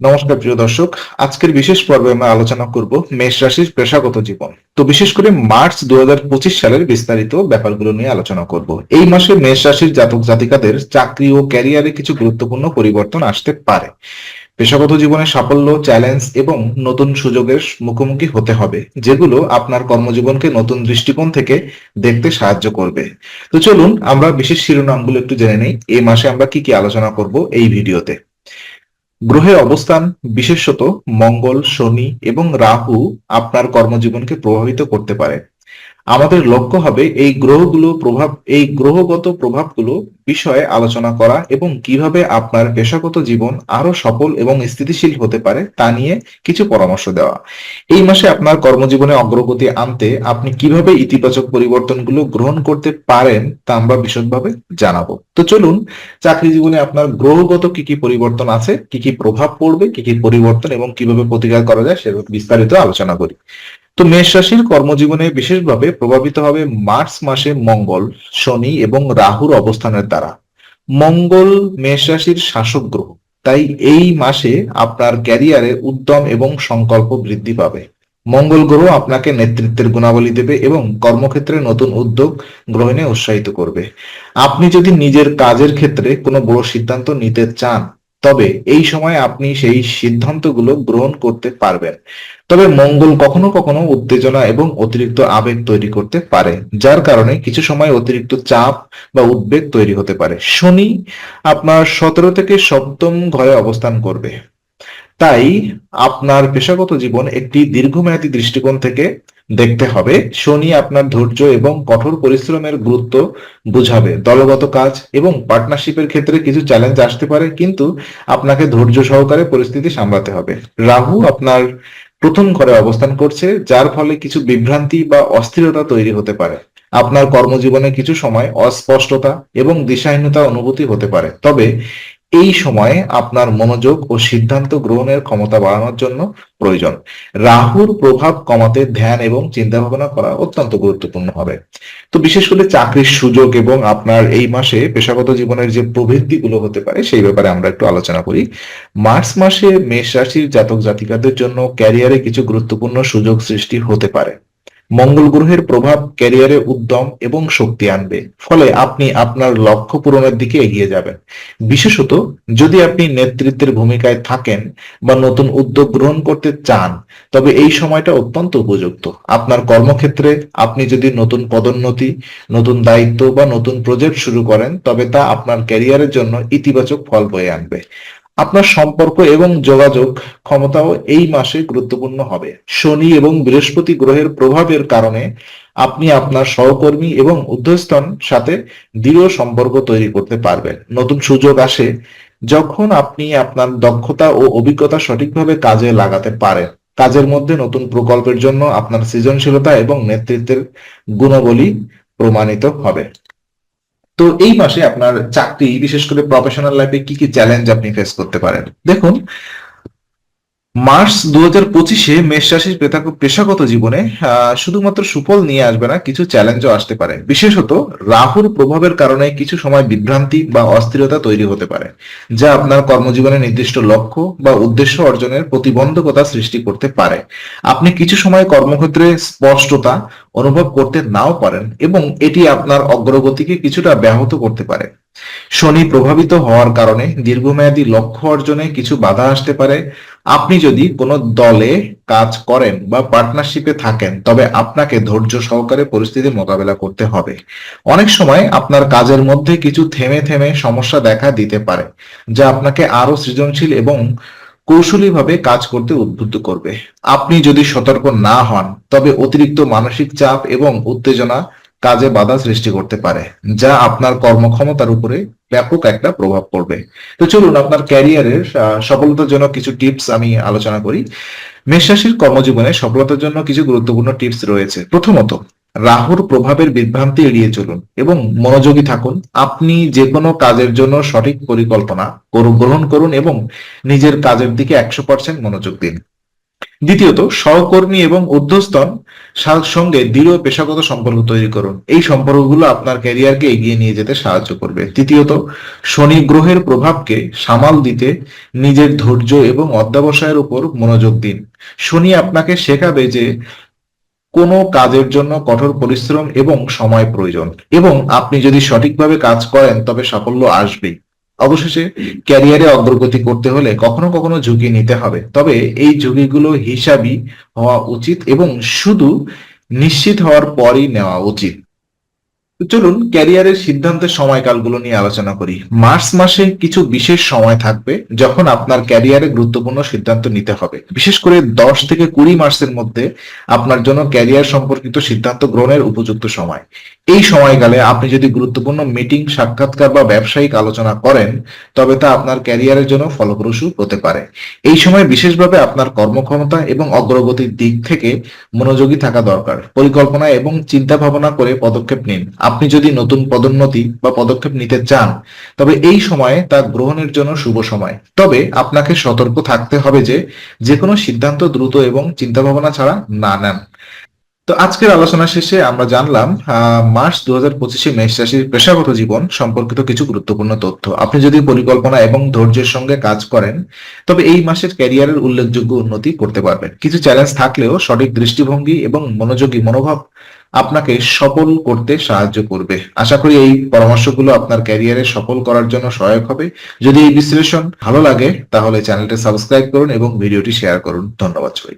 নমস্কার প্রিয় দর্শক, আজকের বিশেষ পর্বে আমরা আলোচনা করব মেষ রাশির পেশাগত জীবন। তো বিশেষ করে মার্চ দু হাজার পঁচিশ সালের বিস্তারিত ব্যাপারগুলো নিয়ে আলোচনা করব। এই মাসে মেষ রাশির জাতক জাতিকাদের চাকরি ও ক্যারিয়ারে কিছু গুরুত্বপূর্ণ পরিবর্তন আসতে পারে। পেশাগত জীবনে সাফল্য, চ্যালেঞ্জ এবং নতুন সুযোগের মুখোমুখি হতে হবে, যেগুলো আপনার কর্মজীবনকে নতুন দৃষ্টিকোণ থেকে দেখতে সাহায্য করবে। তো চলুন আমরা বিশেষ শিরোনামগুলো একটু জেনে নেই, এই মাসে আমরা কি কি আলোচনা করব এই ভিডিওতে। গ্রহের অবস্থান বিশেষত মঙ্গল শনি এবং রাহু আপনার কর্মজীবনকে প্রভাবিত করতে পারে। আমাদের লক্ষ্য হবে এই গ্রহগুলো প্রভাব, এই গ্রহগত প্রভাবগুলো বিষয়ে আলোচনা করা এবং কীভাবে আপনার পেশাগত জীবন আরও সফল এবং স্থিতিশীল হতে পারে তা নিয়ে কিছু পরামর্শ দেওয়া। এই মাসে আপনার কর্মজীবনে অগ্রগতি আনতে আপনি কীভাবে ইতিবাচক পরিবর্তনগুলো গ্রহণ করতে পারেন তা আমরা বিশদভাবে জানাব। তো চলুন, চাকরি জীবনে আপনার গ্রহগত কি কি পরিবর্তন আছে, কি কি প্রভাব পড়বে, কি কি পরিবর্তন এবং কীভাবে প্রতিকার করা যায় সে বিস্তারিত আলোচনা করি। তো মেষ রাশির কর্মজীবনে বিশেষভাবে প্রভাবিত হবে মার্চ মাসে মঙ্গল, শনি এবং রাহুর অবস্থানের দ্বারা। মঙ্গল মেষ রাশির শাসক গ্রহ, তাই এই মাসে আপনার ক্যারিয়ারে উদ্যম এবং সংকল্প বৃদ্ধি পাবে। মঙ্গল গ্রহ আপনাকে নেতৃত্বের গুণাবলী দেবে এবং কর্মক্ষেত্রে নতুন উদ্যোগ গ্রহণে উৎসাহিত করবে। আপনি যদি নিজের কাজের ক্ষেত্রে কোনো বড় সিদ্ধান্ত নিতে চান তবে এই সময় আপনি সেই সিদ্ধান্তগুলো গ্রহণ করতে পারবেন। তবে মঙ্গল কখনো কখনো উত্তেজনা এবং অতিরিক্ত আবেগ তৈরি করতে পারে, যার কারণে কিছু সময় অতিরিক্ত চাপ বা উদ্বেগ তৈরি হতে পারে। শনি আপনার সতেরো থেকে সপ্তম ঘরে অবস্থান করবে। তাই আপনার পেশাগত জীবন একটি দীর্ঘমেয়াদী দৃষ্টিকোণ থেকে দেখতে হবে। শনি আপনার ধৈর্য এবং কঠোর পরিশ্রমের গুরুত্ব বুঝাবে। দলগত কাজ এবং পার্টনারশিপের ক্ষেত্রে কিছু চ্যালেঞ্জ আসতে পারে, কিন্তু আপনাকে ধৈর্য সহকারে পরিস্থিতি সামলাতে হবে। রাহু আপনার প্রথম ঘরে অবস্থান করছে, যার ফলে কিছু বিভ্রান্তি বা অস্থিরতা তৈরি হতে পারে। আপনার কর্মজীবনে কিছু সময় অস্পষ্টতা এবং দিশাহীনতা অনুভূতি হতে পারে। তবে এই সময়ে আপনার মনোযোগ ও সিদ্ধান্ত গ্রহণের ক্ষমতা বাড়ানোর জন্য প্রয়োজন। রাহুর প্রভাব কমাতে ধ্যান এবং চিন্তা ভাবনা করা অত্যন্ত গুরুত্বপূর্ণ হবে। তো বিশেষ করে চাকরির সুযোগ এবং আপনার এই মাসে পেশাগত জীবনের যে প্রবৃত্তি গুলো হতে পারে, সেই ব্যাপারে আমরা একটু আলোচনা করি। মার্চ মাসে মেষ রাশির জাতক জাতিকাদের জন্য ক্যারিয়ারে কিছু গুরুত্বপূর্ণ সুযোগ সৃষ্টি হতে পারে। মঙ্গল গ্রহের প্রভাব ক্যারিয়ারে উদ্যম এবং শক্তি আনবে। ফলে আপনি আপনার লক্ষ্য পূরণের দিকে এগিয়ে যাবেন। বিশেষত যদি আপনি নেতৃত্বের ভূমিকায় থাকেন বা নতুন উদ্যোগ গ্রহণ করতে চান, তবে এই সময়টা অত্যন্ত উপযুক্ত। আপনার কর্মক্ষেত্রে আপনি যদি নতুন পদোন্নতি, নতুন দায়িত্ব বা নতুন প্রজেক্ট শুরু করেন, তবে তা আপনার ক্যারিয়ারের জন্য ইতিবাচক ফল বয়ে আনবে। আপনার সম্পর্ক এবং যোগাযোগ ক্ষমতাও এই মাসে গুরুত্বপূর্ণ হবে। শনি এবং বৃহস্পতি গ্রহের প্রভাবের কারণে আপনি আপনার সহকর্মী এবং ঊর্ধ্বস্তন সাথে দৃঢ় সম্পর্ক তৈরি করতে পারবেন। নতুন সুযোগ আসে যখন আপনি আপনার দক্ষতা ও অভিজ্ঞতা সঠিকভাবে কাজে লাগাতে পারেন। কাজের মধ্যে নতুন প্রকল্পের জন্য আপনার সৃজনশীলতা এবং নেতৃত্বের গুণাবলী প্রমাণিত হবে। তো এই মাসে আপনার চাকরি, বিশেষ করে প্রফেশনাল লাইফে কি কি চ্যালেঞ্জ আপনি ফেস করতে পারেন? দেখুন, মার্চ দু হাজার পঁচিশে মেষ রাশির পেশাগত জীবনে শুধুমাত্র সুফল নিয়ে আসবে না, কিছু চ্যালেঞ্জও আসতে পারে। বিশেষত রাহুর প্রভাবের কারণে কিছু সময় বিভ্রান্তি বা অস্থিরতা তৈরি হতে পারে, যা আপনার কর্মজীবনে নির্দিষ্ট লক্ষ্য বা উদ্দেশ্য অর্জনের প্রতিবন্ধকতা সৃষ্টি করতে পারে। আপনি কিছু সময় কর্মক্ষেত্রে স্পষ্টতা অনুভব করতে নাও পারেন এবং এটি আপনার অগ্রগতিকে কিছুটা ব্যাহত করতে পারে। শনি প্রভাবিত হওয়ার কারণে দীর্ঘমেয়াদী লক্ষ্য অর্জনে কিছু বাধা আসতে পারে। আপনি যদি কোনো দলে কাজ করেন বা পার্টনারশিপে থাকেন, তবে আপনাকে ধৈর্য সহকারে পরিস্থিতি মোকাবেলা করতে হবে। অনেক সময় আপনার কাজের মধ্যে কিছু থেমে থেমে সমস্যা দেখা দিতে পারে, যা আপনাকে আরও সৃজনশীল এবং কৌশলীভাবে কাজ করতে উদ্বুদ্ধ করবে। আপনি যদি সতর্ক না হন, তবে অতিরিক্ত মানসিক চাপ এবং উত্তেজনা কাজে বাধা সৃষ্টি করতে পারে, যা আপনার কর্মক্ষমতার উপরে ব্যাপক একটা প্রভাব পড়বে। তো চলুন, আপনার ক্যারিয়ারের সফলতার জন্য কিছু টিপস আমি আলোচনা করি। মেষ রাশির কর্মজীবনে সফলতার জন্য কিছু গুরুত্বপূর্ণ টিপস রয়েছে। প্রথমত রাহুর প্রভাবের বিভ্রান্তি এড়িয়ে চলুন এবং মনোযোগী থাকুন। আপনি যে কোনো কাজের জন্য সঠিক পরিকল্পনা গ্রহণ করুন এবং নিজের কাজের দিকে একশো পার্সেন্ট মনোযোগ দিন। দ্বিতীয়ত, সহকর্মী এবং ঊর্ধ্বস্তন সঙ্গে দৃঢ় পেশাগত সম্পর্ক তৈরি করুন। এই সম্পর্কগুলো আপনার ক্যারিয়ারকে এগিয়ে নিয়ে যেতে সাহায্য করবে। তৃতীয়ত, শনি গ্রহের প্রভাবকে সামাল দিতে নিজের ধৈর্য এবং অধ্যাবসায়ের উপর মনোযোগ দিন। শনি আপনাকে শেখাবে যে কোনো কাজের জন্য কঠোর পরিশ্রম এবং সময় প্রয়োজন। এবং আপনি যদি সঠিকভাবে কাজ করেন, তবে সাফল্য আসবেই। অবশেষে ক্যারিয়ারে অগ্রগতি করতে হলে কখনো কখনো ঝুঁকি নিতে হবে। তবে এই ঝুঁকিগুলো হিসাবই হওয়া উচিত এবং শুধু নিশ্চিত হওয়ার পরই নেওয়া উচিত। চলুন ক্যারিয়ারের সিদ্ধান্তের সময়কালগুলো নিয়ে আলোচনা করি। মার্চ মাসে কিছু বিশেষ সময় থাকবে যখন আপনার ক্যারিয়ারে গুরুত্বপূর্ণ সিদ্ধান্ত নিতে হবে। বিশেষ করে দশ থেকে কুড়ি মার্চের মধ্যে আপনার জন্য ক্যারিয়ার সম্পর্কিত সিদ্ধান্ত গ্রহণের উপযুক্ত সময়। এই সময়কালে আপনি যদি গুরুত্বপূর্ণ মিটিং সাক্ষাৎকার বা ব্যবসায়িক আলোচনা করেন, তবে তা আপনার ক্যারিয়ারের জন্য ফলপ্রসূ হতে পারে। এই সময় বিশেষভাবে আপনার কর্মক্ষমতা এবং অগ্রগতির দিক থেকে মনোযোগী থাকা দরকার। পরিকল্পনা এবং চিন্তা ভাবনা করে পদক্ষেপ নিন। আপনি যদি নতুন পদোন্নতি বা পদক্ষেপ নিতে চান, তবে এই সময়ে তা গ্রহণের জন্য শুভ সময়। তবে আপনাকে সতর্ক থাকতে হবে যে যে কোনো সিদ্ধান্ত দ্রুত এবং চিন্তা ভাবনা ছাড়া না নেন। তো আজকের আলোচনা শেষে আমরা জানলাম মার্চ দু হাজার পঁচিশে মেষ রাশির পেশাগত জীবন সম্পর্কিত কিছু গুরুত্বপূর্ণ তথ্য। আপনি যদি পরিকল্পনা এবং ধৈর্যের সঙ্গে কাজ করেন, তবে এই মাসের ক্যারিয়ারের উল্লেখযোগ্য উন্নতি করতে পারবেন। কিছু চ্যালেঞ্জ থাকলেও সঠিক দৃষ্টিভঙ্গি এবং মনোযোগী মনোভাব আপনাকে সফল করতে সাহায্য করবে। আশা করি এই পরামর্শগুলো আপনার ক্যারিয়ারে সফল করার জন্য সহায়ক হবে। যদি এই বিশ্লেষণ ভালো লাগে, তাহলে চ্যানেলটি সাবস্ক্রাইব করুন এবং ভিডিওটি শেয়ার করুন। ধন্যবাদ সবাই